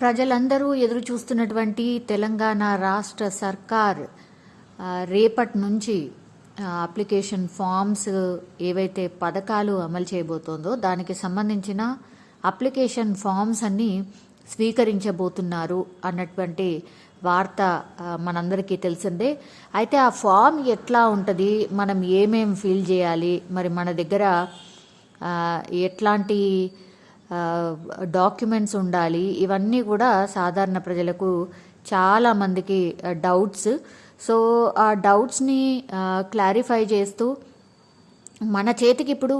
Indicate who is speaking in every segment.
Speaker 1: ప్రజలందరూ ఎదురు చూస్తున్నటువంటి తెలంగాణ రాష్ట్ర సర్కార్ రేపటి నుంచి అప్లికేషన్ ఫామ్స్ ఏవైతే పథకాలు అమలు చేయబోతోందో దానికి సంబంధించిన అప్లికేషన్ ఫామ్స్ అన్ని స్వీకరించబోతున్నారు అన్నటువంటి వార్త మనందరికీ తెలిసిందే. అయితే ఆ ఫామ్ ఎట్లా ఉంటుంది? మనం ఏమేం ఫీల్ చేయాలి? మరి మన దగ్గర ఎట్లాంటి డాక్యుమెంట్స్ ఉండాలి. ఇవన్నీ కూడా సాధారణ ప్రజలకు చాలా మందికి డౌట్స్ సో ఆ డౌట్స్ని క్లారిఫై చేస్తూ మన చేతికి ఇప్పుడు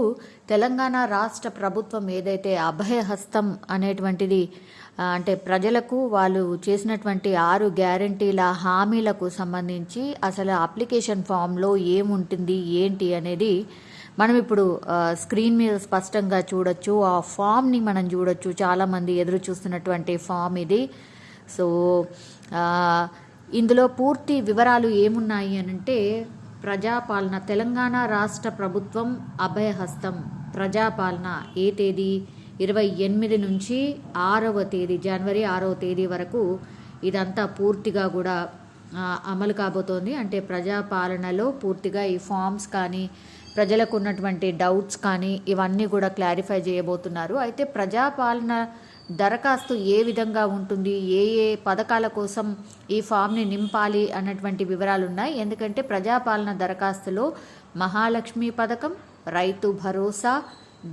Speaker 1: తెలంగాణ రాష్ట్ర ప్రభుత్వం ఏదైతే అభయహస్తం అనేటువంటిది అంటే ప్రజలకు వాళ్ళు చేసినటువంటి ఆరు గ్యారంటీల హామీలకు సంబంధించి అసలు అప్లికేషన్ ఫామ్లో ఏముంటుంది ఏంటి అనేది మనం ఇప్పుడు స్క్రీన్ మీద స్పష్టంగా చూడొచ్చు ఆ ఫామ్ని మనం చూడొచ్చు. చాలామంది ఎదురు చూస్తున్నటువంటి ఫామ్ ఇది. సో ఇందులో పూర్తి వివరాలు ఏమున్నాయి అనంటే ప్రజాపాలన తెలంగాణ రాష్ట్ర ప్రభుత్వం అభయహస్తం. ప్రజాపాలన ఏ తేదీ? ఇరవై ఎనిమిది నుంచి ఆరవ తేదీ జనవరి ఆరవ తేదీ వరకు ఇదంతా పూర్తిగా కూడా అమలు కాబోతోంది. అంటే ప్రజాపాలనలో పూర్తిగా ఈ ఫామ్స్ కానీ ప్రజలకు ఉన్నటువంటి డౌట్స్ కానీ ఇవన్నీ కూడా క్లారిఫై చేయబోతున్నారు. అయితే ప్రజాపాలన దరఖాస్తు ఏ విధంగా ఉంటుంది? ఏ ఏ పథకాల కోసం ఈ ఫామ్ని నింపాలి అన్నటువంటి వివరాలు ఉన్నాయి. ఎందుకంటే ప్రజాపాలన దరఖాస్తులో మహాలక్ష్మి పథకం రైతు భరోసా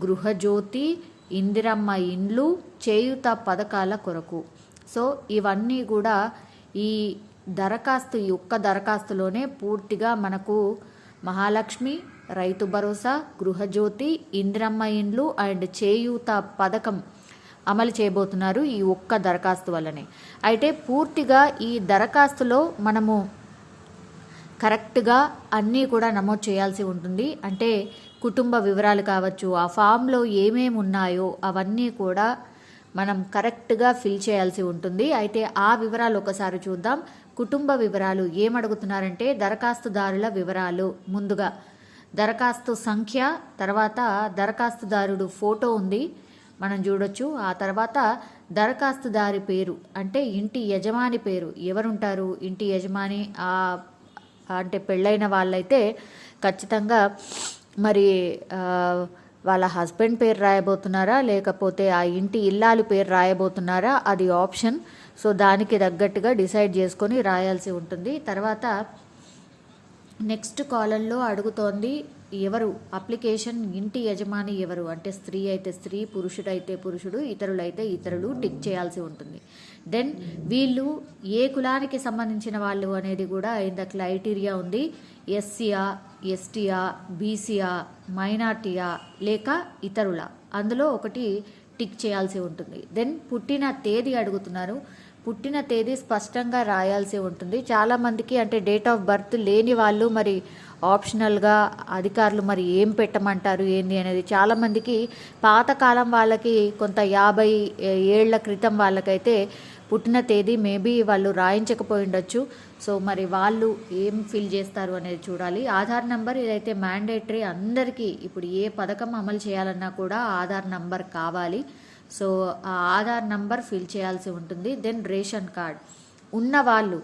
Speaker 1: గృహజ్యోతి ఇందిరమ్మ ఇండ్లు చేయుత పథకాల కొరకు. సో ఇవన్నీ కూడా ఈ దరఖాస్తు ఈ ఒక్క దరఖాస్తులోనే పూర్తిగా మనకు మహాలక్ష్మి రైతు భరోసా గృహజ్యోతి ఇందిరమ్మ ఇండ్లు అండ్ చేయూత పథకం అమలు చేయబోతున్నారు ఈ ఒక్క దరఖాస్తు వల్లనే. అయితే పూర్తిగా ఈ దరఖాస్తులో మనము కరెక్ట్గా అన్నీ కూడా నమోదు చేయాల్సి ఉంటుంది. అంటే కుటుంబ వివరాలు కావచ్చు ఆ ఫామ్లో ఏమేమి ఉన్నాయో అవన్నీ కూడా మనం కరెక్ట్గా ఫిల్ చేయాల్సి ఉంటుంది. అయితే ఆ వివరాలు ఒకసారి చూద్దాం. కుటుంబ వివరాలు ఏమడుగుతున్నారంటే దరఖాస్తుదారుల వివరాలు ముందుగా. దరఖాస్తు సంఖ్య తర్వాత దరఖాస్తుదారుడు ఫోటో ఉంది మనం చూడొచ్చు. ఆ తర్వాత దరఖాస్తుదారి పేరు అంటే ఇంటి యజమాని పేరు. ఎవరుంటారు? ఇంటి యజమాని అంటే పెళ్ళైన వాళ్ళైతే ఖచ్చితంగా మరి వాళ్ళ హస్బెండ్ పేరు రాయబోతున్నారా? లేకపోతే ఆ ఇంటి ఇల్లాలు పేరు రాయబోతున్నారా? అది ఆప్షన్. సో దానికి తగ్గట్టుగా డిసైడ్ చేసుకొని రాయాల్సి ఉంటుంది. తర్వాత నెక్స్ట్ కాలంలో అడుగుతోంది ఎవరు? అప్లికేషన్ ఇంటి యజమాని ఎవరు? అంటే స్త్రీ అయితే స్త్రీ పురుషుడైతే పురుషుడు ఇతరులైతే ఇతరులు టిక్ చేయాల్సి ఉంటుంది. దెన్ వీళ్ళు ఏ కులానికి సంబంధించిన వాళ్ళు అనేది కూడా ఇంత క్రైటీరియా ఉంది. ఎస్సీయా ఎస్టీయా బీసీయా మైనార్టీయా లేక ఇతరుల. అందులో ఒకటి టిక్ చేయాల్సి ఉంటుంది. దెన్ పుట్టిన తేదీ అడుగుతున్నారు. పుట్టిన తేదీ స్పష్టంగా రాయాల్సి ఉంటుంది. చాలామందికి అంటే డేట్ ఆఫ్ బర్త్ లేని వాళ్ళు మరి ఆప్షనల్గా అధికారులు మరి ఏం పెట్టమంటారు ఏంది అనేది చాలామందికి పాతకాలం వాళ్ళకి కొంత యాభై ఏళ్ళ క్రితం వాళ్ళకైతే పుట్టిన తేదీ మేబీ వాళ్ళు రాయించకపోయి ఉండొచ్చు. సో మరి వాళ్ళు ఏం ఫిల్ చేస్తారు అనేది చూడాలి. ఆధార్ నంబర్ ఇదైతే మ్యాండేటరీ అందరికీ ఇప్పుడు ఏ పథకం అమలు చేయాలన్నా కూడా ఆధార్ నంబర్ కావాలి. సో ఆ ఆధార్ నంబర్ ఫిల్ చేయాల్సి ఉంటుంది. Then ration card. ఉన్నవాళ్ళు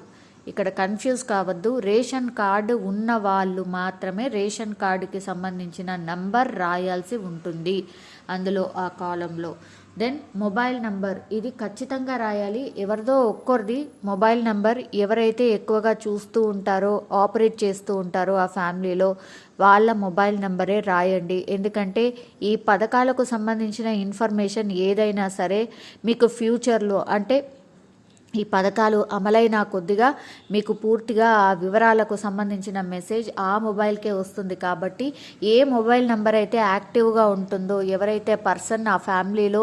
Speaker 1: ఇక్కడ కన్ఫ్యూజ్ కావద్దు రేషన్ కార్డు ఉన్న వాళ్ళు మాత్రమే రేషన్ కార్డుకి సంబంధించిన నంబర్ రాయాల్సి ఉంటుంది. అందులో ఆ కాలంలో. Then mobile number. ఇది ఖచ్చితంగా రాయాలి. ఎవరిదో ఒక్కరిది మొబైల్ నంబర్ ఎవరైతే ఎక్కువగా చూస్తూ ఉంటారో ఆపరేట్ చేస్తూ ఉంటారో ఆ ఫ్యామిలీలో వాళ్ళ మొబైల్ నంబరే రాయండి. ఎందుకంటే ఈ పథకాలకు సంబంధించిన ఇన్ఫర్మేషన్ ఏదైనా సరే మీకు ఫ్యూచర్లో అంటే ఈ పథకాలు అమలైన కొద్దిగా మీకు పూర్తిగా ఆ వివరాలకు సంబంధించిన మెసేజ్ ఆ మొబైల్కే వస్తుంది కాబట్టి ఏ మొబైల్ నెంబర్ అయితే యాక్టివ్గా ఉంటుందో ఎవరైతే పర్సన్ ఆ ఫ్యామిలీలో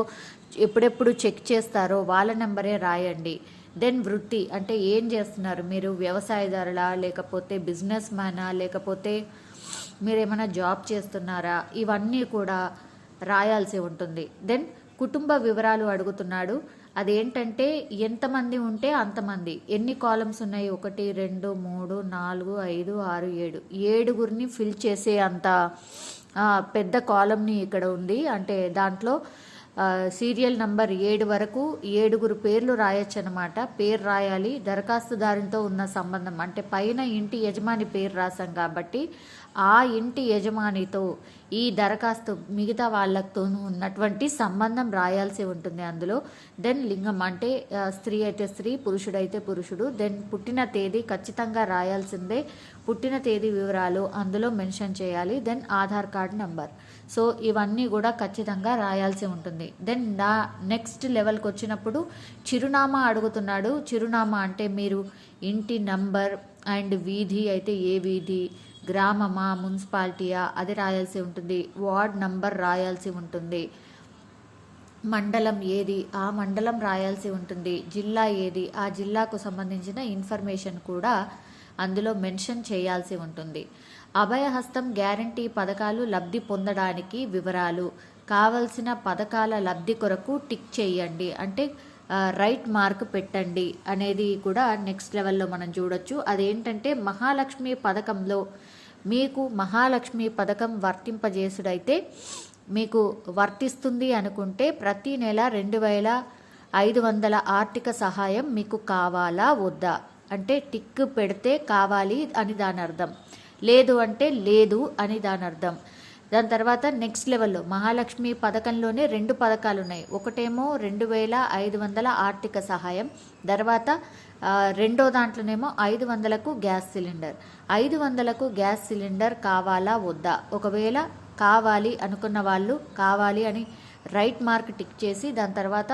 Speaker 1: ఎప్పుడెప్పుడు చెక్ చేస్తారో వాళ్ళ నెంబరే రాయండి. దెన్ వృత్తి అంటే ఏం చేస్తున్నారు? మీరు వ్యవసాయదారులా లేకపోతే బిజినెస్ మ్యానా లేకపోతే మీరు ఏమైనా జాబ్ చేస్తున్నారా? ఇవన్నీ కూడా రాయాల్సి ఉంటుంది. దెన్ కుటుంబ వివరాలు అడుగుతున్నాడు. అదేంటంటే ఎంతమంది ఉంటే అంతమంది. ఎన్ని కాలమ్స్ ఉన్నాయి? ఒకటి రెండు మూడు నాలుగు ఐదు ఆరు ఏడు. ఏడుగురిని ఫిల్ చేసే అంత పెద్ద కాలంని ఇక్కడ ఉంది. అంటే దాంట్లో సీరియల్ నంబర్ ఏడు వరకు ఏడుగురు పేర్లు రాయొచ్చు అనమాట పేరు రాయాలి దరఖాస్తుదారునితో ఉన్న సంబంధం. అంటే పైన ఇంటి యజమాని పేరు రాసాం కాబట్టి ఆ ఇంటి యజమానితో ఈ దరఖాస్తు మిగతా వాళ్ళతో ఉన్నటువంటి సంబంధం రాయాల్సి ఉంటుంది అందులో. దెన్ లింగం అంటే స్త్రీ అయితే స్త్రీ పురుషుడైతే పురుషుడు. దెన్ పుట్టిన తేదీ ఖచ్చితంగా రాయాల్సిందే. పుట్టిన తేదీ వివరాలు అందులో మెన్షన్ చేయాలి. Then Aadhaar card number. So ఇవన్నీ కూడా ఖచ్చితంగా రాయాల్సి ఉంటుంది. దెన్ నా నెక్స్ట్ లెవెల్కి వచ్చినప్పుడు చిరునామా అడుగుతున్నాడు. చిరునామా అంటే మీరు ఇంటి నంబర్ అండ్ వీధి అయితే ఏ వీధి గ్రామమా మున్సిపాలిటీయా అది రాయాల్సి ఉంటుంది. వార్డ్ నంబర్ రాయాల్సి ఉంటుంది. మండలం ఏది? ఆ మండలం రాయాల్సి ఉంటుంది. జిల్లా ఏది? ఆ జిల్లాకు సంబంధించిన ఇన్ఫర్మేషన్ కూడా అందులో మెన్షన్ చేయాల్సి ఉంటుంది. అభయహస్తం గ్యారంటీ పథకాలు లబ్ధి పొందడానికి వివరాలు. కావలసిన పథకాల లబ్ధి కొరకు టిక్ చేయండి. అంటే రైట్ మార్క్ పెట్టండి అనేది కూడా నెక్స్ట్ లెవెల్లో మనం చూడొచ్చు. అదేంటంటే మహాలక్ష్మి పథకంలో మీకు మహాలక్ష్మి పథకం వర్తింపజేసుడైతే మీకు వర్తిస్తుంది అనుకుంటే ప్రతి నెల రెండు వేల ఐదు వందల ఆర్థిక సహాయం మీకు కావాలా వద్దా? అంటే టిక్ పెడితే కావాలి అని దాని అర్థం. లేదు అంటే లేదు అని దాని అర్థం. దాని తర్వాత నెక్స్ట్ లెవెల్లో మహాలక్ష్మి పథకంలోనే రెండు పథకాలు ఉన్నాయి ఒకటేమో రెండు వేల ఐదు వందల ఆర్థిక సహాయం తర్వాత రెండో దాంట్లోనేమో ఐదు వందలకు గ్యాస్ సిలిండర్. ఐదు వందలకు గ్యాస్ సిలిండర్ కావాలా వద్దా? ఒకవేళ కావాలి అనుకున్న వాళ్ళు కావాలి అని రైట్ మార్క్ టిక్ చేసి దాని తర్వాత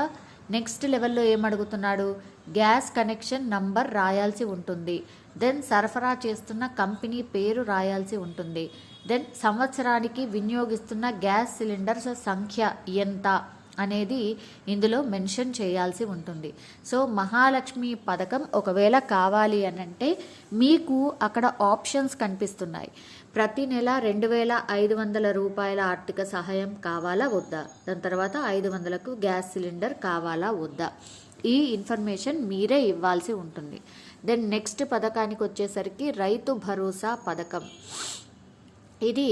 Speaker 1: నెక్స్ట్ లెవెల్లో ఏమడుగుతున్నాడు? గ్యాస్ కనెక్షన్ నంబర్ రాయాల్సి ఉంటుంది. దెన్ సరఫరా చేస్తున్న కంపెనీ పేరు రాయాల్సి ఉంటుంది. దెన్ సంవత్సరానికి వినియోగిస్తున్న గ్యాస్ సిలిండర్స్ సంఖ్య ఎంత అనేది ఇందులో మెన్షన్ చేయాల్సి ఉంటుంది. సో మహాలక్ష్మి పథకం ఒకవేళ కావాలి అని అంటే మీకు అక్కడ ఆప్షన్స్ కనిపిస్తున్నాయి. ప్రతి నెల రెండు వేల ఐదు వందల రూపాయల ఆర్థిక సహాయం కావాలా వద్దా? దాని తర్వాత ఐదు వందలకు గ్యాస్ సిలిండర్ కావాలా వద్దా? ఈ ఇన్ఫర్మేషన్ మీరే ఇవ్వాల్సి ఉంటుంది. దెన్ నెక్స్ట్ పథకానికి వచ్చేసరికి రైతు భరోసా పథకం. ఇది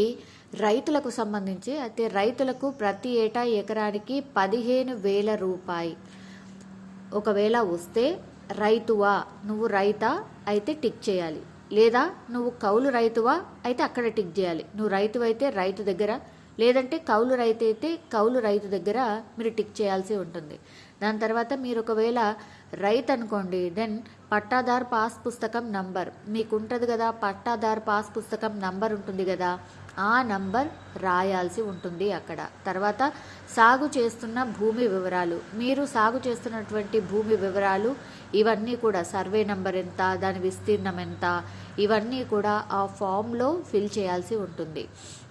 Speaker 1: రైతులకు సంబంధించి అయితే రైతులకు ప్రతి ఏటా ఎకరానికి పదిహేను వేల రూపాయి. ఒకవేళ వస్తే రైతువా నువ్వు రైతా అయితే టిక్ చేయాలి. లేదా నువ్వు కౌలు రైతువా అయితే అక్కడ టిక్ చేయాలి. నువ్వు రైతు అయితే రైతు దగ్గర లేదంటే కౌలు రైతు అయితే కౌలు రైతు దగ్గర మీరు టిక్ చేయాల్సి ఉంటుంది. దాని తర్వాత మీరు ఒకవేళ రైతు అనుకోండి దెన్ పట్టాదార్ పాస్ పుస్తకం నంబర్. మీకు ఉంటుంది కదా పట్టాదార్ పాస్ పుస్తకం నంబర్ ఉంటుంది కదా ఆ నంబర్ రాయాల్సి ఉంటుంది అక్కడ. తర్వాత సాగు చేస్తున్న భూమి వివరాలు. మీరు సాగు చేస్తున్నటువంటి భూమి వివరాలు ఇవన్నీ కూడా సర్వే నంబర్ ఎంత దాని విస్తీర్ణం ఎంత ఇవన్నీ కూడా ఆ ఫామ్లో ఫిల్ చేయాల్సి ఉంటుంది.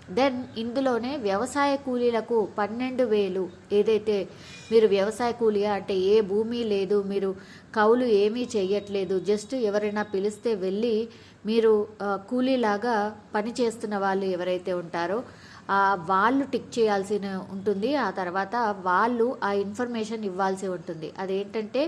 Speaker 1: దెన్ ఇందులోనే వ్యవసాయ కూలీలకు పన్నెండు వేలు. ఏదైతే మీరు వ్యవసాయ కూలీ అంటే ఏ భూమి లేదు మీరు కౌలు ఏమీ చేయట్లేదు జస్ట్ ఎవరైనా పిలిస్తే వెళ్ళి మీరు కూలీలాగా పని చేస్తున్న వాళ్ళు ఎవరైతే ఉంటారో ఆ, వాళ్ళు టిక్ చేయాల్సి ఉంటుంది. ఆ తర్వాత వాళ్ళు ఆ ఇన్ఫర్మేషన్ ఇవ్వాల్సి ఉంటుంది. అదేంటంటే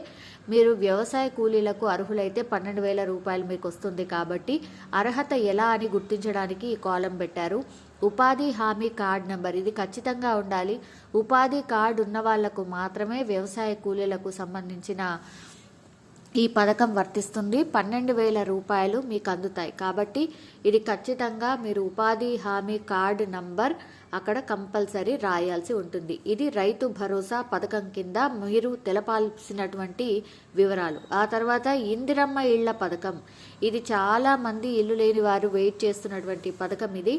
Speaker 1: మీరు వ్యవసాయ కూలీలకు అర్హులైతే పన్నెండు వేల రూపాయలు మీకు వస్తుంది కాబట్టి అర్హత ఎలా అని గుర్తించడానికి ఈ కాలం పెట్టారు. ఉపాధి హామీ కార్డ్ నెంబర్. ఇది ఖచ్చితంగా ఉండాలి. ఉపాధి కార్డు ఉన్న వాళ్ళకు మాత్రమే వ్యవసాయ కూలీలకు సంబంధించిన ఈ పథకం వర్తిస్తుంది. పన్నెండు వేల రూపాయలు మీకు అందుతాయి. కాబట్టి ఇది ఖచ్చితంగా మీరు ఉపాధి హామీ కార్డు నంబర్ అక్కడ కంపల్సరీ రాయాల్సి ఉంటుంది. ఇది రైతు భరోసా పథకం కింద మీరు తెలపాల్సినటువంటి వివరాలు. ఆ తర్వాత ఇందిరమ్మ ఇళ్ళ పథకం. ఇది చాలా మంది ఇల్లు లేని వారు వెయిట్ చేస్తున్నటువంటి పథకం ఇది.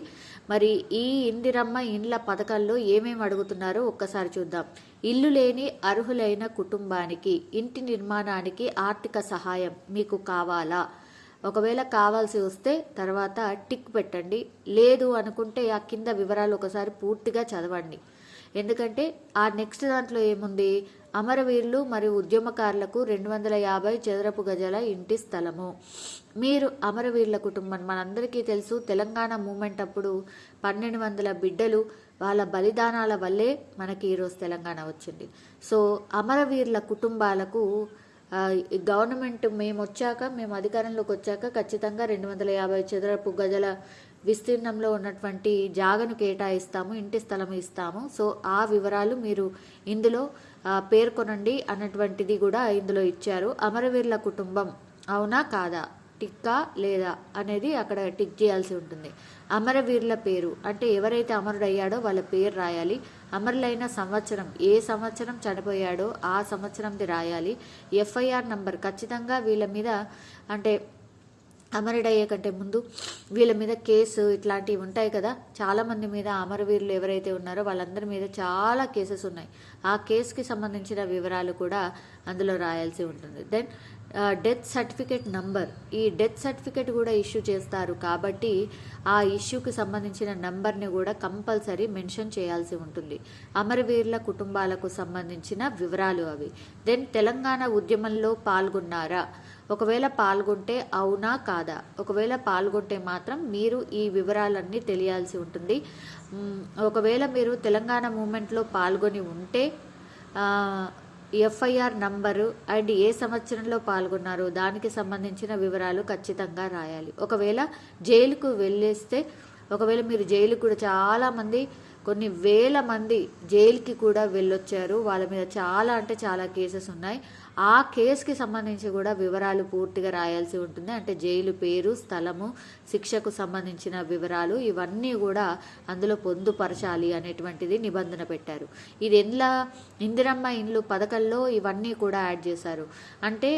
Speaker 1: మరి ఈ ఇందిరమ్మ ఇండ్ల పథకంలో ఏమేమి అడుగుతున్నారో ఒక్కసారి చూద్దాం. ఇల్లు లేని అర్హులైన కుటుంబానికి ఇంటి నిర్మాణానికి ఆర్థిక సహాయం మీకు కావాలా? ఒకవేళ కావాల్సి వస్తే తర్వాత టిక్ పెట్టండి. లేదు అనుకుంటే ఆ కింద వివరాలు ఒకసారి పూర్తిగా చదవండి. ఎందుకంటే ఆ నెక్స్ట్ దాంట్లో ఏముంది? అమరవీరులు మరియు ఉద్యమకారులకు రెండు వందల యాభై చదరపు గజాల ఇంటి స్థలము. మీరు అమరవీరుల కుటుంబం మనందరికీ తెలుసు తెలంగాణ మూమెంట్ అప్పుడు పన్నెండు వందల బిడ్డలు వాళ్ళ బలిదానాల వల్లే మనకి ఈరోజు తెలంగాణ వచ్చింది. సో అమరవీరుల కుటుంబాలకు గవర్నమెంట్ మేము వచ్చాక మేము అధికారంలోకి వచ్చాక ఖచ్చితంగా రెండు వందల యాభై చదరపు గజల విస్తీర్ణంలో ఉన్నటువంటి జాగను కేటాయిస్తాము ఇంటి స్థలం ఇస్తాము. సో ఆ వివరాలు మీరు ఇందులో పేర్కొనండి అన్నటువంటిది కూడా ఇందులో ఇచ్చారు. అమరవీరుల కుటుంబం అవునా కాదా? టిక్కా లేదా అనేది అక్కడ టిక్ చేయాల్సి ఉంటుంది. అమరవీరుల పేరు అంటే ఎవరైతే అమరుడయ్యాడో వాళ్ళ పేరు రాయాలి. అమరులైన సంవత్సరం ఏ సంవత్సరం చనిపోయాడో ఆ సంవత్సరంది రాయాలి. ఎఫ్ఐఆర్ నంబర్ ఖచ్చితంగా వీళ్ళ మీద అంటే అమరుడయ్యే కంటే ముందు వీళ్ళ మీద కేసు ఇట్లాంటివి ఉంటాయి కదా. చాలా మంది మీద అమరవీరులు ఎవరైతే ఉన్నారో వాళ్ళందరి మీద చాలా కేసెస్ ఉన్నాయి. ఆ కేసుకి సంబంధించిన వివరాలు కూడా అందులో రాయాల్సి ఉంటుంది. దెన్ డెత్ సర్టిఫికేట్ నంబర్ ఈ డెత్ సర్టిఫికేట్ కూడా ఇష్యూ చేస్తారు. కాబట్టి ఆ ఇష్యూకి సంబంధించిన నంబర్ని కూడా కంపల్సరీ మెన్షన్ చేయాల్సి ఉంటుంది. అమరవీరుల కుటుంబాలకు సంబంధించిన వివరాలు అవి. దెన్ తెలంగాణ ఉద్యమంలో పాల్గొన్నారా? ఒకవేళ పాల్గొంటే అవునా కాదా? ఒకవేళ పాల్గొంటే మాత్రం మీరు ఈ వివరాలన్నీ తెలియాల్సి ఉంటుంది. ఒకవేళ మీరు తెలంగాణ మూమెంట్లో పాల్గొని ఉంటే ఎఫ్ఐఆర్ నంబరు అండ్ ఏ సంవత్సరంలో పాల్గొన్నారు దానికి సంబంధించిన వివరాలు ఖచ్చితంగా రాయాలి. ఒకవేళ జైలుకు వెళ్ళేస్తే ఒకవేళ మీరు జైలు కూడా చాలామంది కొన్ని వేల మంది జైలుకి కూడా వెళ్ళొచ్చారు. వాళ్ళ మీద చాలా అంటే చాలా కేసెస్ ఉన్నాయి. ఆ కేసుకి సంబంధించి కూడా వివరాలు పూర్తిగా రాయాల్సి ఉంటుంది. అంటే జైలు పేరు స్థలము శిక్షకు సంబంధించిన వివరాలు ఇవన్నీ కూడా అందులో పొందుపరచాలి అనేటువంటిది నిబంధన పెట్టారు. ఇది ఎండ్ల ఇందిరమ్మ ఇండ్లు పథకంలో ఇవన్నీ కూడా యాడ్ చేశారు. అంటే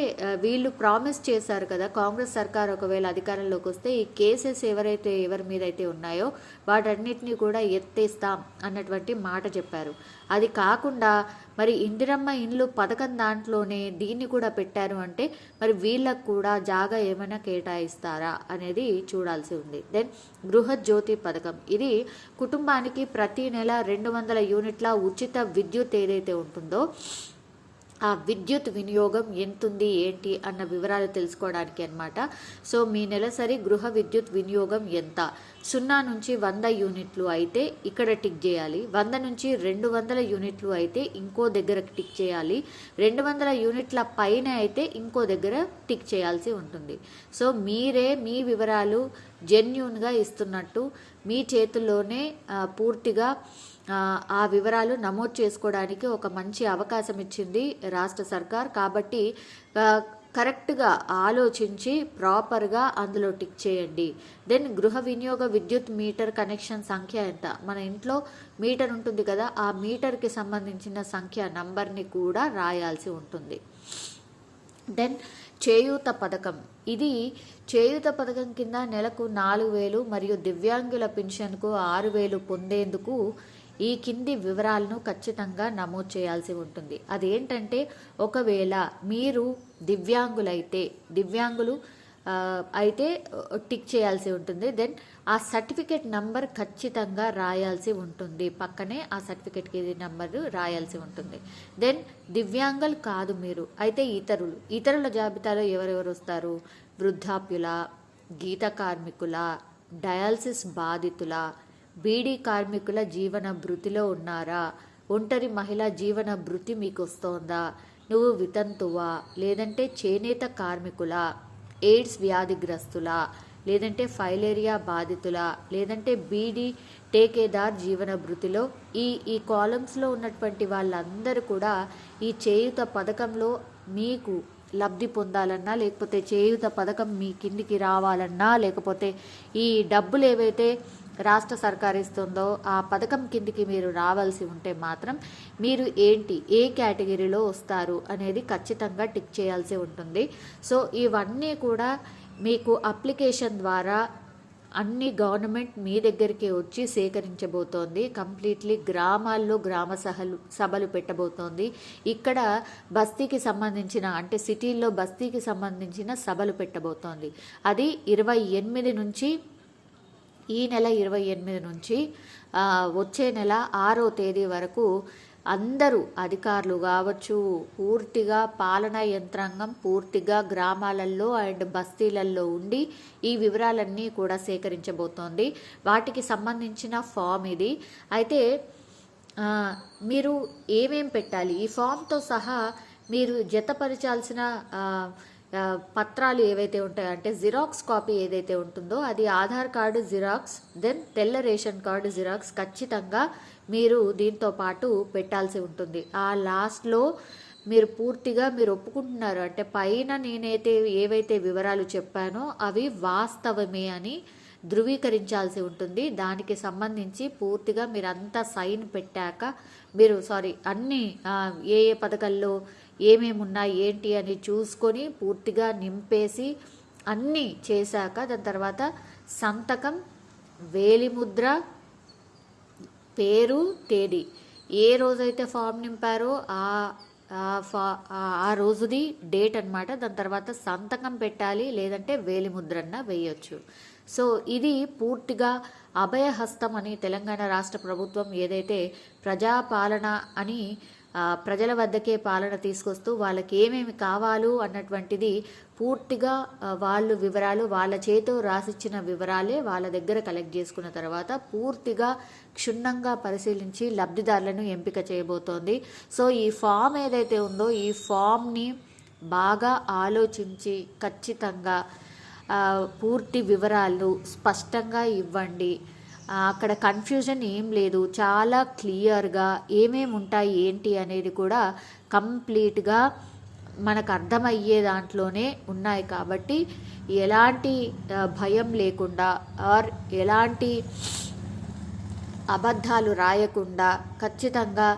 Speaker 1: వీళ్ళు ప్రామిస్ చేశారు కదా కాంగ్రెస్ సర్కార్ ఒకవేళ అధికారంలోకి వస్తే ఈ కేసెస్ ఎవరైతే ఎవరి మీద అయితే ఉన్నాయో వాటన్నిటిని కూడా ఎత్తేస్తాం అన్నటువంటి మాట చెప్పారు. అది కాకుండా మరి ఇందిరమ్మ ఇండ్లు పథకం దాంట్లోనే దీన్ని కూడా పెట్టారు అంటే మరి వీళ్ళకు కూడా జాగా ఏమైనా కేటాయిస్తారా అనేది చూడాల్సి ఉంది. దెన్ గృహజ్యోతి పథకం. ఇది కుటుంబానికి ప్రతి నెల రెండు వందల యూనిట్ల ఉచిత విద్యుత్ ఏదైతే ఉంటుందో ఆ విద్యుత్ వినియోగం ఎంతుంది ఏంటి అన్న వివరాలు తెలుసుకోవడానికి అన్నమాట. సో మీ నెలసరి గృహ విద్యుత్ వినియోగం ఎంత? సున్నా నుంచి వంద యూనిట్లు అయితే ఇక్కడ టిక్ చేయాలి. వంద నుంచి రెండు వందల యూనిట్లు అయితే ఇంకో దగ్గర టిక్ చేయాలి. రెండు వందల యూనిట్ల పైన అయితే ఇంకో దగ్గర టిక్ చేయాల్సి ఉంటుంది. సో మీరే మీ వివరాలు జెన్యున్గా ఇస్తున్నట్టు మీ చేతుల్లోనే పూర్తిగా ఆ, వివరాలు నమోదు చేసుకోవడానికి ఒక మంచి అవకాశం ఇచ్చింది రాష్ట్ర సర్కార్. కాబట్టి కరెక్ట్గా ఆలోచించి ప్రాపర్గా అందులో టిక్ చేయండి. దెన్ గృహ వినియోగ విద్యుత్ మీటర్ కనెక్షన్ సంఖ్య ఎంత? మన ఇంట్లో మీటర్ ఉంటుంది కదా ఆ మీటర్కి సంబంధించిన సంఖ్య నంబర్ని కూడా రాయాల్సి ఉంటుంది. దెన్ చేయూత పథకం. ఇది చేయూత పథకం కింద నెలకు నాలుగు వేలు మరియు దివ్యాంగుల పెన్షన్కు ఆరు వేలు పొందేందుకు ఈ కింది వివరాలను ఖచ్చితంగా నమోదు చేయాల్సి ఉంటుంది. అదేంటంటే ఒకవేళ మీరు దివ్యాంగులైతే దివ్యాంగులు అయితే టిక్ చేయాల్సి ఉంటుంది. దెన్ ఆ సర్టిఫికేట్ నంబర్ ఖచ్చితంగా రాయాల్సి ఉంటుంది. పక్కనే ఆ సర్టిఫికేట్కి నంబర్ రాయాల్సి ఉంటుంది. దెన్ దివ్యాంగులు కాదు మీరు అయితే ఇతరులు. ఇతరుల జాబితాలో ఎవరెవరు వస్తారు? వృద్ధాప్యుల గీత కార్మికుల డయాలసిస్ బాధితుల బీడీ కార్మికుల జీవన భృతిలో ఉన్నారా? ఒంటరి మహిళ జీవన భృతి మీకు వస్తోందా నువ్వు వితంతువా? లేదంటే చేనేత కార్మికుల? ఎయిడ్స్ వ్యాధిగ్రస్తుల? లేదంటే ఫైలేరియా బాధితుల? లేదంటే బీడీ టేకేదార్ జీవన భృతిలో? ఈ ఈ కాలమ్స్లో ఉన్నటువంటి వాళ్ళందరూ కూడా ఈ చేయుత పథకంలో మీకు లబ్ధి పొందాలన్నా లేకపోతే చేయుత పథకం మీ కిందికి రావాలన్నా లేకపోతే ఈ డబ్బులు ఏవైతే రాష్ట్ర సర్కార్ ఇస్తుందో ఆ పథకం కిందికి మీరు రావాల్సి ఉంటే మాత్రం మీరు ఏంటి ఏ కేటగిరీలో వస్తారు అనేది ఖచ్చితంగా టిక్ చేయాల్సి ఉంటుంది. సో ఇవన్నీ కూడా మీకు అప్లికేషన్ ద్వారా అన్ని గవర్నమెంట్ మీ దగ్గరికి వచ్చి సేకరించబోతోంది. కంప్లీట్లీ గ్రామాల్లో గ్రామ సహలు సభలు పెట్టబోతోంది. ఇక్కడ బస్తీకి సంబంధించిన అంటే సిటీల్లో బస్తీకి సంబంధించిన సభలు పెట్టబోతోంది. అది ఇరవై ఎనిమిది నుంచి ఈ నెల ఇరవై ఎనిమిది నుంచి వచ్చే నెల ఆరో తేదీ వరకు అందరూ అధికారులు కావచ్చు పూర్తిగా పాలనా యంత్రాంగం పూర్తిగా గ్రామాలలో అండ్ బస్తీలలో ఉండి ఈ వివరాలన్నీ కూడా సేకరించబోతోంది. వాటికి సంబంధించిన ఫామ్ ఇది. అయితే మీరు ఏమేం పెట్టాలి? ఈ ఫామ్తో సహా మీరు జతపరచాల్సిన పత్రాలు ఏవైతే ఉంటాయో అంటే జిరాక్స్ కాపీ ఏదైతే ఉంటుందో అది ఆధార్ కార్డు జిరాక్స్ దెన్ తెల్ల రేషన్ కార్డు జిరాక్స్ ఖచ్చితంగా మీరు దీంతో పాటు పెట్టాల్సి ఉంటుంది. ఆ లాస్ట్లో మీరు పూర్తిగా మీరు ఒప్పుకుంటున్నారు. అంటే పైన నేనైతే ఏవైతే వివరాలు చెప్పానో అవి వాస్తవమే అని ధృవీకరించాల్సి ఉంటుంది. దానికి సంబంధించి పూర్తిగా మీరు అంతా సైన్ పెట్టాక మీరు సారీ అన్ని ఏ ఏ పథకాల్లో ఏమేమి ఉన్నాయి ఏంటి అని చూసుకొని పూర్తిగా నింపేసి అన్నీ చేశాక దాని తర్వాత సంతకం వేలిముద్ర పేరు తేదీ. ఏ రోజైతే ఫామ్ నింపారో ఆ ఫా ఆ- రోజుది డేట్ అన్నమాట. దాని తర్వాత సంతకం పెట్టాలి లేదంటే వేలిముద్రన్న వేయొచ్చు. సో ఇది పూర్తిగా అభయహస్తం అని తెలంగాణ రాష్ట్ర ప్రభుత్వం ఏదైతే ప్రజాపాలన అని ప్రజల వద్దకే పాలన తీసుకొస్తూ వాళ్ళకి ఏమేమి కావాలో అన్నటువంటిది పూర్తిగా వాళ్ళు వివరాలు వాళ్ళ చేతో రాసిచ్చిన వివరాలే వాళ్ళ దగ్గర కలెక్ట్ చేసుకున్న తర్వాత పూర్తిగా క్షుణ్ణంగా పరిశీలించి లబ్ధిదారులను ఎంపిక చేయబోతోంది. సో ఈ ఫామ్ ఏదైతే ఉందో ఈ ఫామ్ని బాగా ఆలోచించి ఖచ్చితంగా పూర్తి వివరాలు స్పష్టంగా ఇవ్వండి. అక్కడ కన్ఫ్యూజన్ ఏం లేదు. చాలా క్లియర్గా ఏమేమి ఉంటాయి ఏంటి అనేది కూడా కంప్లీట్గా మనకు అర్థమయ్యే దాంట్లోనే ఉన్నాయి. కాబట్టి ఎలాంటి భయం లేకుండా ఆర్ ఎలాంటి అబద్ధాలు రాయకుండా ఖచ్చితంగా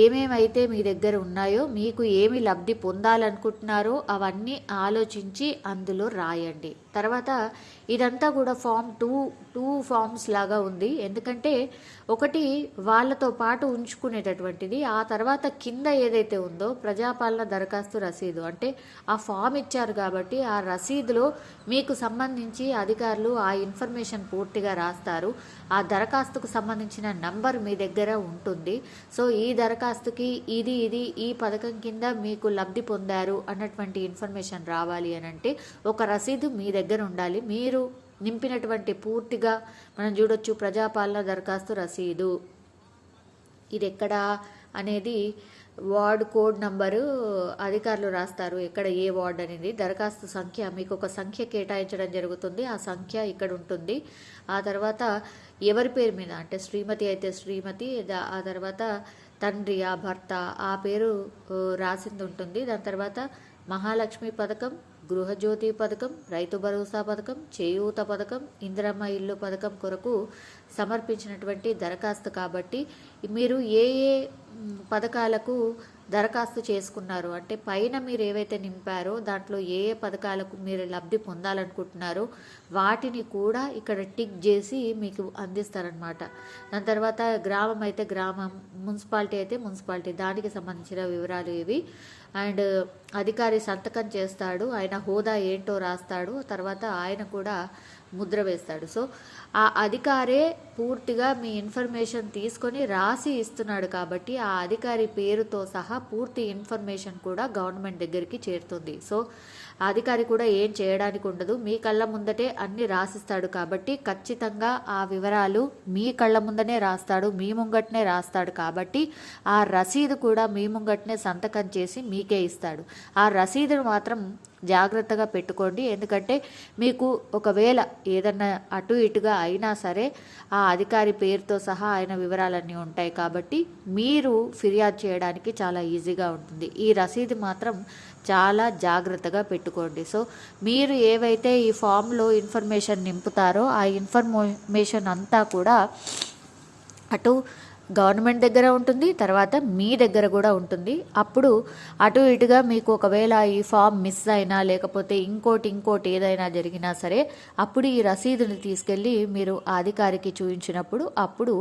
Speaker 1: ఏమేమైతే మీ దగ్గర ఉన్నాయో మీకు ఏమి లబ్ధి పొందాలనుకుంటున్నారో అవన్నీ ఆలోచించి అందులో రాయండి. తర్వాత ఇదంతా కూడా ఫామ్ టూ టూ ఫామ్స్ లాగా ఉంది. ఎందుకంటే ఒకటి వాళ్ళతో పాటు ఉంచుకునేటటువంటిది ఆ తర్వాత కింద ఏదైతే ఉందో ప్రజాపాలన దరఖాస్తు రసీదు. అంటే ఆ ఫామ్ ఇచ్చారు కాబట్టి ఆ రసీదులో మీకు సంబంధించి అధికారులు ఆ ఇన్ఫర్మేషన్ పూర్తిగా రాస్తారు. ఆ దరఖాస్తుకు సంబంధించిన నంబర్ మీ దగ్గర ఉంటుంది. సో ఈ దరఖాస్తుకి ఇది ఇది ఈ పథకం కింద మీకు లబ్ధి పొందారు అన్నటువంటి ఇన్ఫర్మేషన్ రావాలి అని అంటే ఒక రసీదు మీ దగ్గర దగ్గర ఉండాలి మీరు నింపినటువంటి పూర్తిగా మనం చూడొచ్చు ప్రజాపాలన దరఖాస్తు రసీదు. ఇది ఎక్కడ అనేది వార్డ్ కోడ్ నంబరు అధికారులు రాస్తారు. ఎక్కడ ఏ వార్డ్ అనేది దరఖాస్తు సంఖ్య మీకు ఒక సంఖ్య కేటాయించడం జరుగుతుంది. ఆ సంఖ్య ఇక్కడ ఉంటుంది ఆ తర్వాత ఎవరి పేరు మీద? అంటే శ్రీమతి అయితే శ్రీమతి ఆ తర్వాత తండ్రి ఆ భర్త ఆ పేరు రాసింది ఉంటుంది దాని తర్వాత మహాలక్ష్మి పథకం గృహజ్యోతి పథకం రైతు భరోసా పథకం చేయూత పథకం ఇందిరమ్మ ఇల్లు పథకం కొరకు సమర్పించినటువంటి దరఖాస్తు కాబట్టి మీరు ఏ ఏ పథకాలకు దరఖాస్తు చేసుకున్నారు. అంటే పైన మీరు ఏవైతే నింపారో దాంట్లో ఏ ఏ పథకాలకు మీరు లబ్ధి పొందాలనుకుంటున్నారో వాటిని కూడా ఇక్కడ టిక్ చేసి మీకు అందిస్తారనమాట దాని తర్వాత గ్రామం అయితే గ్రామం మున్సిపాలిటీ అయితే మున్సిపాలిటీ. దానికి సంబంధించిన వివరాలు ఇవి. అండ్ అధికారి సంతకం చేస్తాడు. ఆయన హోదా ఏంటో రాస్తాడు. తర్వాత ఆయన కూడా ముద్ర వేస్తాడు. సో ఆ అధికారే పూర్తిగా మీ ఇన్ఫర్మేషన్ తీసుకొని రాసి ఇస్తున్నాడు కాబట్టి ఆ అధికారి పేరుతో సహా పూర్తి ఇన్ఫర్మేషన్ కూడా గవర్నమెంట్ దగ్గరికి చేరుతుంది. సో అధికారి కూడా ఏం చేయడానికి ఉండదు. మీ కళ్ళ ముందటే అన్ని రాసిస్తాడు కాబట్టి ఖచ్చితంగా ఆ వివరాలు మీ కళ్ళ ముందనే రాస్తాడు మీ ముంగట్నే రాస్తాడు కాబట్టి ఆ రసీదు కూడా మీ ముంగట్నే సంతకం చేసి మీకే ఇస్తాడు. ఆ రసీదును మాత్రం జాగ్రత్తగా పెట్టుకోండి. ఎందుకంటే మీకు ఒకవేళ ఏదన్నా అటు ఇటుగా అయినా సరే ఆ అధికారి పేరుతో సహా ఆయన వివరాలన్నీ ఉంటాయి కాబట్టి మీరు ఫిర్యాదు చేయడానికి చాలా ఈజీగా ఉంటుంది. ఈ రసీదు మాత్రం చాలా జాగ్రత్తగా పెట్టుకోండి. సో మీరు ఏవైతే ఈ ఫామ్లో ఇన్ఫర్మేషన్ నింపుతారో ఆ ఇన్ఫర్మేషన్ అంతా కూడా అటు గవర్నమెంట్ దగ్గర ఉంటుంది తర్వాత మీ దగ్గర కూడా ఉంటుంది. అప్పుడు అటు ఇటుగా మీకు ఒకవేళ ఈ ఫామ్ మిస్ అయినా లేకపోతే ఇంకోటి ఇంకోటి ఏదైనా జరిగినా సరే అప్పుడు ఈ రసీదుని తీసుకెళ్ళి మీరు అధికారికి చూపించినప్పుడు అప్పుడు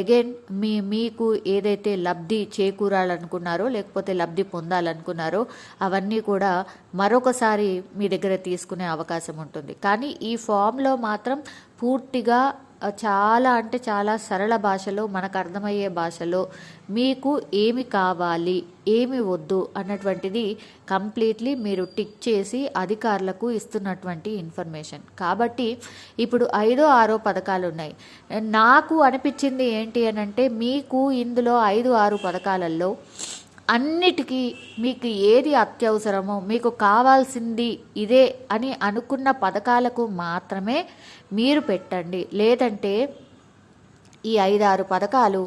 Speaker 1: అగైన్ మీ మీకు ఏదైతే లబ్ధి చేకూరాలనుకున్నారో లేకపోతే లబ్ధి పొందాలనుకున్నారో అవన్నీ కూడా మరొకసారి మీ దగ్గర తీసుకునే అవకాశం ఉంటుంది. కానీ ఈ ఫామ్లో మాత్రం పూర్తిగా చాలా అంటే చాలా సరళ భాషలో మనకు అర్థమయ్యే భాషలో మీకు ఏమి కావాలి ఏమి వద్దు అన్నటువంటిది కంప్లీట్లీ మీరు టిక్ చేసి అధికారులకు ఇస్తున్నటువంటి ఇన్ఫర్మేషన్ కాబట్టి ఇప్పుడు ఐదో ఆరో పథకాలు ఉన్నాయి. నాకు అనిపించింది ఏంటి అని అంటే మీకు ఇందులో ఐదు ఆరు పథకాలలో అన్నిటికీ మీకు ఏది అత్యవసరమో మీకు కావాల్సింది ఇదే అని అనుకున్న పథకాలకు మాత్రమే మీరు పెట్టండి. లేదంటే ఈ ఐదారు పథకాలు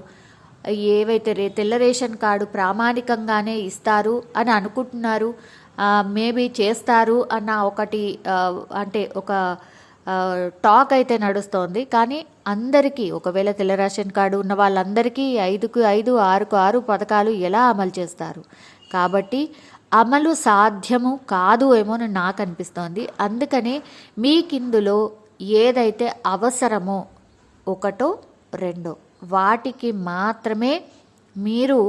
Speaker 1: ఏవైతే రే తెల్ల రేషన్ కార్డు ప్రామాణికంగానే ఇస్తారు అని అనుకుంటున్నారు మేబీ చేస్తారు అన్న ఒకటి అంటే ఒక టాక్ అయితే నడుస్తోంది. కానీ అందరికీ ఒకవేళ తెల్ల రేషన్ కార్డు ఉన్న వాళ్ళందరికీ ఐదుకు ఐదు ఆరుకు ఆరు పథకాలు ఎలా అమలు చేస్తారు? కాబట్టి అమలు సాధ్యము కాదు ఏమో అని నాకు అనిపిస్తోంది. అందుకనే మీకిందులో ఏదైతే అవసరమో ఒకటో రెండో వాటికి మాత్రమే మీరు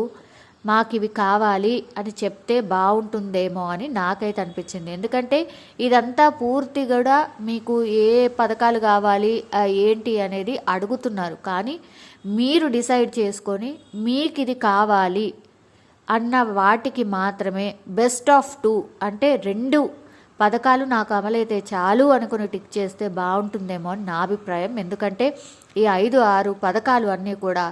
Speaker 1: మాకు ఇవి కావాలి అని చెప్తే బాగుంటుందేమో అని నాకైతే అనిపించింది. ఎందుకంటే ఇదంతా పూర్తి కూడా మీకు ఏ పథకాలు కావాలి ఏంటి అనేది అడుగుతున్నారు. కానీ మీరు డిసైడ్ చేసుకొని మీకు ఇది కావాలి అన్న వాటికి మాత్రమే బెస్ట్ ఆఫ్ టూ అంటే రెండు పథకాలు నాకు అమలైతే చాలు అనుకుని టిక్ చేస్తే బాగుంటుందేమో అని నా అభిప్రాయం. ఎందుకంటే ఈ ఐదు ఆరు పథకాలు అన్నీ కూడా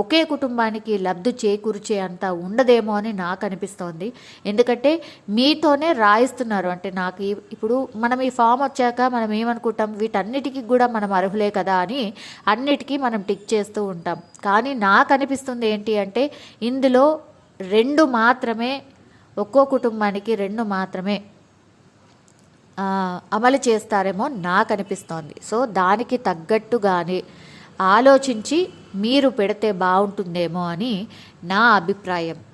Speaker 1: ఒకే కుటుంబానికి లబ్ధి చేకూర్చే అంత ఉండదేమో అని నాకు అనిపిస్తోంది. ఎందుకంటే మీతోనే రాయిస్తున్నారు. అంటే నాకు ఇప్పుడు మనం ఈ ఫామ్ వచ్చాక మనం ఏమనుకుంటాం? వీటన్నిటికీ కూడా మనం అర్హులే కదా అని అన్నిటికీ మనం టిక్ చేస్తూ ఉంటాం. కానీ నాకు అనిపిస్తుంది ఏంటి అంటే ఇందులో రెండు మాత్రమే ఒక్కో కుటుంబానికి రెండు మాత్రమే అమలు చేస్తారేమో నాకు అనిపిస్తోంది సో దానికి తగ్గట్టుగానే ఆలోచించి మీరు పెడితే బాగుంటుందేమో అని నా అభిప్రాయం.